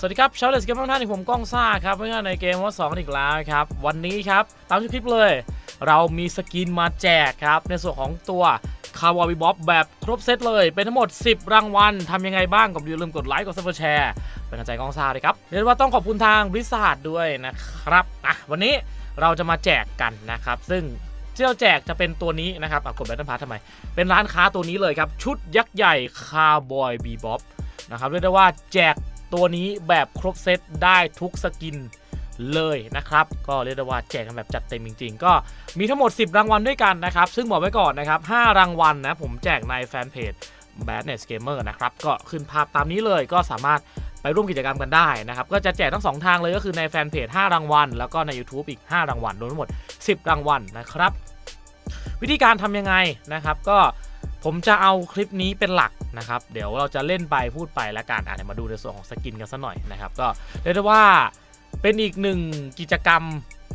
สวัสดีครับชาวเลสเกมทุกท่านที่ผมก้องซ่าครับเพื่อนในเกมว่าสองอีกแล้วครับ วันนี้ครับ ตามชื่อคลิปเลย เรามีสกินมาแจกครับ ในส่วนของตัวคาวาวิบ๊อบแบบครบเซตเลย เป็นทั้งหมด 10 รางวัลทำยังไงบ้างก็อย่าลืมกดไลค์กดซับสไครต์เป็นกำลังใจก้องซ่าเลยครับเรียกว่าต้องขอบคุณทางบริษัทด้วยนะครับอะวันนี้เราจะมาแจกกันนะครับ ซึ่งที่เราแจกจะเป็นตัวนี้นะครับอะกดแบตเทิลพาร์ททำไม เป็นร้านค้าตัวนี้เลยครับ ชุดยักษ์ใหญ่คาร์บอยบีบ๊อบนะครับเรียกได้ว่าแจก ตัวนี้แบบครบเซตได้ทุกสกินเลยนะครับ ก็เรียกได้ว่าแจกกันแบบจัดเต็มจริง ๆ ก็มีทั้งหมด 10 รางวัลด้วยกันนะครับ ซึ่งบอกไว้ก่อนนะครับ 5 รางวัลนะผมแจกในแฟนเพจ Badness Gamer นะครับ ก็ขึ้นภาพตามนี้เลยก็สามารถไปร่วมกิจกรรมกันได้นะครับ ก็จะแจกทั้ง 2 ทางเลยก็คือในแฟนเพจ 5 รางวัล แล้วก็ใน YouTube อีก 5 รางวัลรวมทั้งหมด 10 รางวัลนะครับ วิธีการทำยังไงนะครับก็ ผมจะเอาคลิปนี้เป็นหลักนะครับ เดี๋ยวเราจะเล่นไปพูดไปแล้วกันอะเดี๋ยวมาดูในส่วนของสกินกันสักหน่อยนะครับ ก็เรียกได้ว่าเป็นอีกหนึ่งกิจกรรม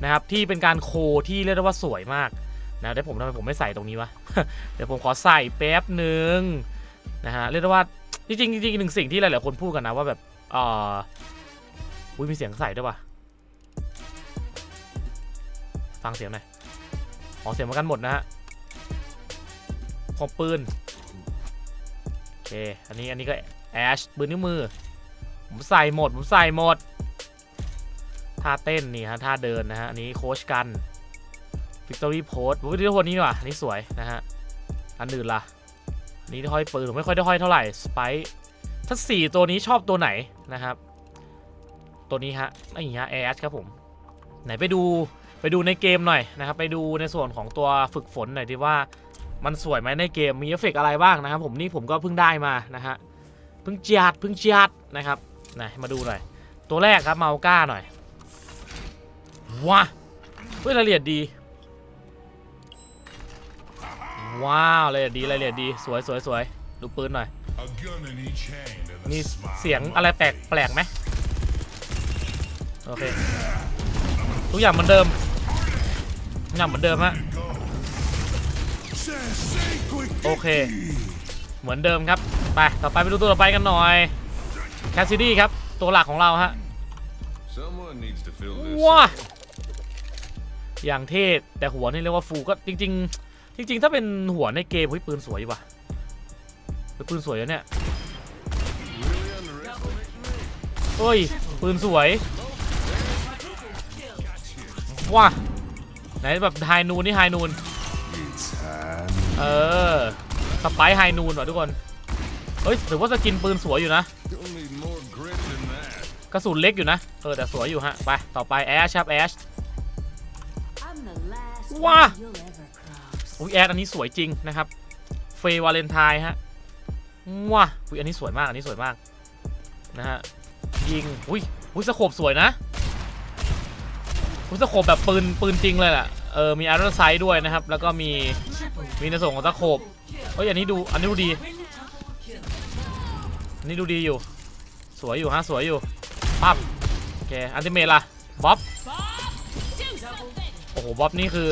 นะครับที่เป็นการโคที่เรียกได้ว่าสวยมากนะเดี๋ยวผมทำไมผมไม่ใส่ตรงนี้วะ เดี๋ยวผมขอใส่แป๊บหนึ่งนะฮะเรียกได้ว่าจริงจริงหนึ่งสิ่งที่หลายๆคนพูดกันนะว่าแบบเอออุ้ยมีเสียงใส่ด้วยวะฟังเสียงหน่อยอ๋อเสียงเหมือนกันหมดนะฮะ ของปืน โอเค อันนี้อันนี้ก็แอชปืนนิ้วมือ ผมใส่หมด ผมใส่หมด ท่าเต้นนี่ฮะ ท่าเดินนะฮะ อันนี้โค้ชกันวิกตอรี่โพสวิกตอรี่โพสนี้ดีกว่าอันนี้สวยนะฮะ อันอื่นล่ะ อันนี้ห้อยปืนผมไม่ค่อยได้ห้อยเท่าไหร่ สไปถ้าสี่ตัวนี้ชอบตัวไหนนะครับ ตัวนี้ฮะไอ้เงี้ยแอชครับผม ไหนไปดูไปดูในเกมหน่อยนะครับ ไปดูในส่วนของตัวฝึกฝนหน่อยที่ว่า มันสวยไหมในเกมมีเอฟเฟกต์อะไรบ้างนะครับผมนี่ผมก็เพิ่งได้มานะฮะเพิ่งจัดเพิ่งจัดนะครับนะมาดูหน่อย ตัวแรกครับเมาก้าหน่อยว้าเฮ้ยรายละเอียดดี ว้าวรายละเอียดดีรายละเอียดดีสวยสวยสวยดูปืนหน่อย มีเสียงอะไรแปลกแปลกไหมโอเคทุกอย่างเหมือนเดิมทุกอย่างเหมือนเดิมฮะ โอเค เหมือนเดิมครับ ไป ต่อไปไปดูตัวต่อไปกันหน่อย แคสซิดี้ครับ ตัวหลักของเราฮะ Someone needs to fill this. ว้าอย่างเท่แต่หัวนี่เรียกว่าฟูก็จริง ๆ จริง ๆ ถ้าเป็นหัวในเกมเฮ้ยปืนสวยว่ะเฮ้ยปืนสวยแล้วเนี่ย Really underestimate เฮ้ยปืนสวยว้าไหนแบบไฮนูนนี่ไฮนูน เออสไปไฮนูนว่ะทุกคน เฮ้ยถือว่าสกินปืนสวยอยู่นะ กระสุนเล็กอยู่นะ เออแต่สวยอยู่ฮะ ไป ต่อไปแอชครับแอช I'm the last Wah. one you'll ever cross. อุ้ยแอดอันนี้สวยจริงนะครับ เฟย์วาเลนไทน์ฮะว้าอุ้ยอันนี้สวยมาก อันนี้สวยมาก นะฮะ ยิง อุ้ย อุ้ยสโคบสวยนะอุ้ยสโคบแบบปืนปืนจริงเลยแหละ เออมีอาร์เรไซด์ด้วยนะครับ แล้วก็มีมีในส่วนของสโคบเฮ้ยอันนี้ดูอันนี้ดูดีอันนี้ดูดีอยู่ สวยอยู่ฮะสวยอยู่ปั๊บโอเคอันติเมทล่ะบ๊อบโอ้โหบ๊อบนี่คือ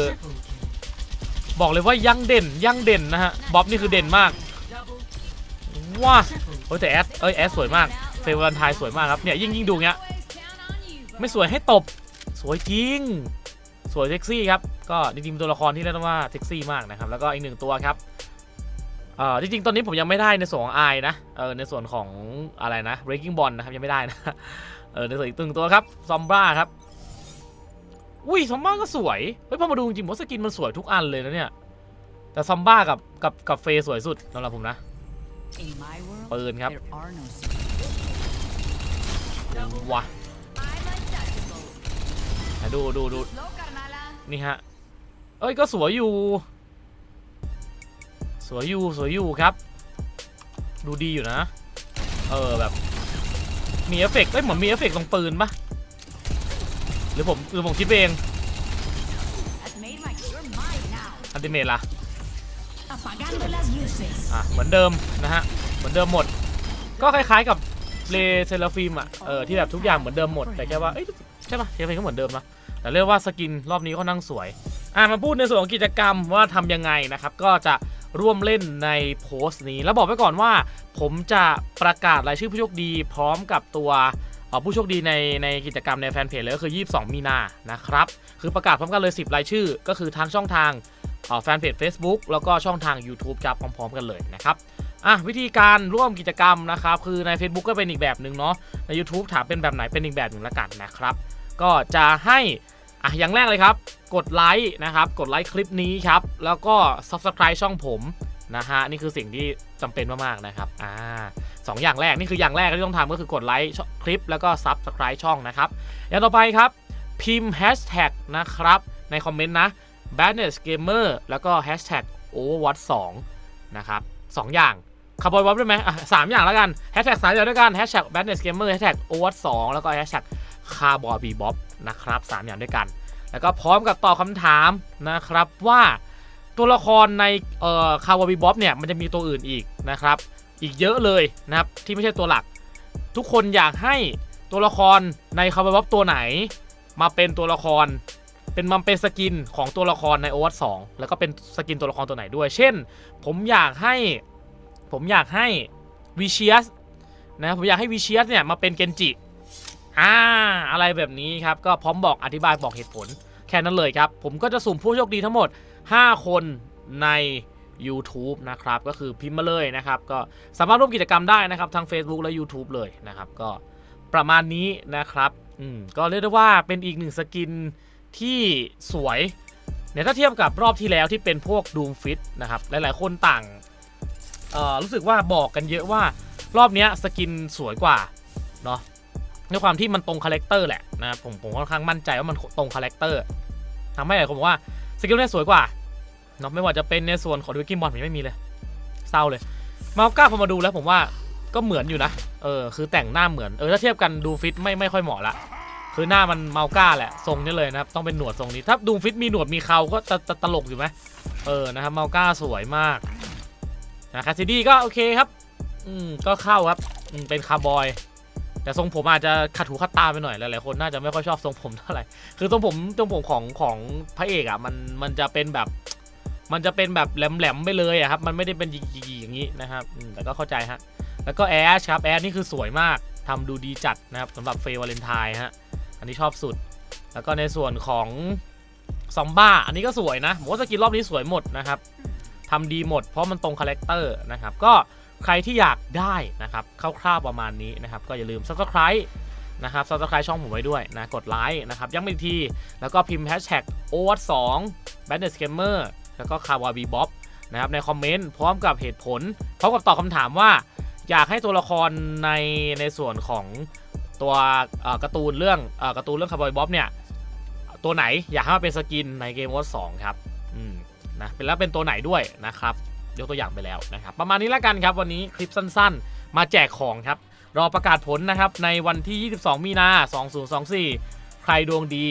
บอกเลยว่ายังเด่นยังเด่นนะฮะบ๊อบนี่คือเด่นมากว้าเฮ้ยแต่แอสเอ้ยแอสสวยมากเฟเวอร์ไทยสวยมากครับเนี่ยยิ่งยิ่งดูเงี้ยไม่สวยให้ตบสวยจริง สวยเซ็กซี่ครับก็จริงๆเป็นตัวละครที่เรียกได้ว่าเซ็กซี่มากนะครับแล้วก็อีกหนึ่งตัวครับเอ่อจริงๆตอนนี้ผมยังไม่ได้ในส่วนของไอนะเออในส่วนของอะไรนะ breaking ball นะครับยังไม่ได้นะเออในส่วนอีกตึงตัวครับซอมบ้าครับอุ้ยซอมบ้าก็สวยเฮ้ยพอมาดูจริงๆผมว่าสกินมันสวยทุกอันเลยนะเนี่ยแต่ซอมบ้ากับกับกับเฟย์สวยสุดสำหรับผมนะ In my world, ปืนครับ there are no secrets. ว้าไหนดูดูดู Slow, carnala. นี่ฮะ เอ้ยก็สวยอยู่ สวยอยู่สวยอยู่ครับ ดูดีอยู่นะ เออแบบ มีเอฟเฟกต์เอ้ยเหมือนมีเอฟเฟกต์ตรงปืนปะหรือผมหรือผมคิดไปเอง That made my you're mine now. อันติเมทล่ะ Apagando las luces. อะเหมือนเดิมนะฮะ เหมือนเดิมหมด ก็คล้ายๆกับเลเซลฟิมอะ เออที่แบบทุกอย่างเหมือนเดิมหมด แต่แค่ว่า เอ้ยใช่ปะเซลฟิมก็เหมือนเดิมนะ แต่เรียกว่าสกินรอบนี้ก็นั่งสวย อะมาพูดในส่วนของกิจกรรมว่าทำยังไงนะครับ ก็จะร่วมเล่นในโพสต์นี้ แล้วบอกไว้ก่อนว่า ผมจะประกาศรายชื่อผู้โชคดี พร้อมกับตัวผู้โชคดีในในกิจกรรมในแฟนเพจเลยก็คือ 22 มีนานะครับ คือประกาศพร้อมกันเลย 10 รายชื่อ ก็คือทางช่องทางแฟนเพจ Facebook แล้วก็ช่องทาง YouTube ครับพร้อมๆกันเลยนะครับอะวิธีการร่วมกิจกรรมนะครับ คือใน Facebook ก็เป็นอีกแบบหนึ่งเนาะใน YouTube ถามเป็นแบบไหนเป็นอีกแบบหนึ่งละกันนะครับ ก็จะให้ อะอย่างแรกเลยครับ กดไลค์นะครับ กดไลค์คลิปนี้ครับ แล้วก็ Subscribe ช่องผมนะฮะนี่คือสิ่งที่จำเป็นมากๆนะครับอ่าสองอย่างแรกนี่คืออย่างแรกที่ต้องทำก็คือกดไลค์คลิปแล้วก็ Subscribe ช่องนะครับ อย่างต่อไปครับ พิมพ์ Hashtag นะครับ ในคอมเมนต์นะ Badness Gamer แล้วก็ Hashtag Overwatch 2นะครับสองอย่างคาร์บอยบ๊อบได้ไหมอะสามอย่างแล้วกัน Hashtag สามอย่างด้วยกัน Hashtag Badness Gamer Hashtag Overwatch 2แล้วก็ Hashtag คาร์บอยบีบ๊อบนะครับสามอย่างด้วยกัน แล้วก็พร้อมกับตอบคำถามนะครับว่าตัวละครในเออคาร์บอยบีบ๊อบเนี่ยมันจะมีตัวอื่นอีกนะครับ อีกเยอะเลยนะครับที่ไม่ใช่ตัวหลัก ทุกคนอยากให้ตัวละครในคาร์บอยบ๊อบตัวไหน มาเป็นตัวละครเป็นมันเป็นสกินของตัวละครในโอวัตสองแล้วก็เป็นสกินตัวละครตัวไหนด้วย เช่น ผมอยากให้ผมอยากให้วิเชียสนะผมอยากให้วิเชียสเนี่ยมาเป็นเกนจิ อ่าอะไรแบบนี้ครับก็พร้อมบอกอธิบายบอกเหตุผล แค่นั้นเลยครับ ผมก็จะสุ่มผู้โชคดีทั้งหมด 5 คนใน YouTube นะครับ ก็คือพิมพ์มาเลยนะครับ ก็สามารถร่วมกิจกรรมได้นะครับทาง Facebook และ YouTube เลยนะครับ ก็ประมาณนี้นะครับอืมก็เรียกได้ว่าเป็นอีกหนึ่งสกินที่สวยเนี่ยถ้าเทียบกับรอบที่แล้วที่เป็นพวก Doom Fit นะครับ หลาย ๆ คนต่างรู้สึกว่าบอกกันเยอะว่ารอบนี้สกินสวยกว่าเนาะ ด้วยความที่มันตรงคาแรคเตอร์แหละนะครับผมผมค่อนข้างมั่นใจว่ามันตรงคาแรคเตอร์ทำให้หลายคนบอกว่าสกิลเนี้ยสวยกว่าเนาะไม่ว่าจะเป็นในส่วนของดูกิมบอลผมไม่มีเลยเศร้าเลยมาก้าพอมาดูแล้วผมว่าก็เหมือนอยู่นะเออคือแต่งหน้าเหมือนเออถ้าเทียบกันดูฟิตไม่ไม่ค่อยเหมาะละคือหน้ามันเมาก้าแหละทรงนี้เลยนะครับต้องเป็นหนวดทรงนี้ ถ้าดูฟิตมีหนวดมีเขาก็ตตตลกอยู่ไหมเออนะครับเมาก้าสวยมากนะคาซิดี้ก็โอเคครับอืมก็เข้าครับอืมเป็นคาร์บอย แต่ทรงผมอาจจะขัดหูขัดตาไปหน่อยหลายๆคนน่าจะไม่ค่อยชอบทรงผมเท่าไหร่คือทรงผมทรงผมของของพระเอกอะมันมันจะเป็นแบบมันจะเป็นแบบแหลมๆไปเลยอะครับ มันไม่ได้เป็นหยีๆอย่างนี้นะครับแต่ก็เข้าใจฮะ แล้วก็แอชครับ แอชนี่คือสวยมากทำดูดีจัดนะครับสำหรับเฟย์วาเลนไทน์ฮะ อันนี้ชอบสุด แล้วก็ในส่วนของซอมบ้า อันนี้ก็สวยนะผมว่าสกินรอบนี้สวยหมดนะครับทำดีหมดเพราะมันตรงคาแรคเตอร์นะครับ ก็ ใครที่อยากได้นะครับคร่าวๆประมาณนี้นะครับ ก็อย่าลืม subscribe นะครับ subscribe ช่องผมไว้ด้วยนะ กดไลค์นะครับย้ำอีกที แล้วก็พิมพ์ hashtag o w a t 2 b a n d e s Gamer แล้วก็ k a w a b i b o b นะครับในคอมเมนต์พร้อมกับเหตุผล พร้อมกับตอบคำถามว่า อยากให้ตัวละครในในส่วนของตัวการ์ตูนเรื่องอการ์ตูนเรื่องคาร์บอยบ๊อบเนี่ยตัวไหนอยากให้มาเป็นสกินในเกมวอร์สองครับ อืมนะเป็นแล้วเป็นตัวไหนด้วยนะครับ ยกตัวอย่างไปแล้วนะครับประมาณนี้แล้วกันครับวันนี้คลิปสั้นๆ มาแจกของครับรอประกาศผลนะครับในวันที่ 22 มีนา 2024 ใครดวงดี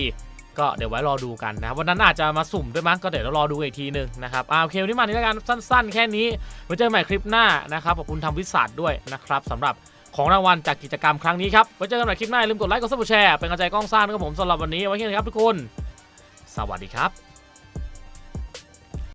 ก็เดี๋ยวไว้รอดูกันนะครับวันนั้นอาจจะมาสุ่มด้วยมั้งก็เดี๋ยวเรารอดูอีกทีหนึ่งนะครับอ่าโอเควันนี้มานี้แล้วกันสั้น ๆ แค่นี้ไว้เจอกันใหม่คลิปหน้านะครับขอบคุณทำวิสัทด้วยนะครับสำหรับของรางวัลจากกิจกรรมครั้งนี้ครับไว้เจอกันใหม่คลิปหน้าอย่าลืมกดไลค์กดซับสไครต์เป็นกำลังใจกล้องสร้างนะครับผมสำหรับวันนี้ไว้แค่นี้ครับทุกคน สวัสดีครับ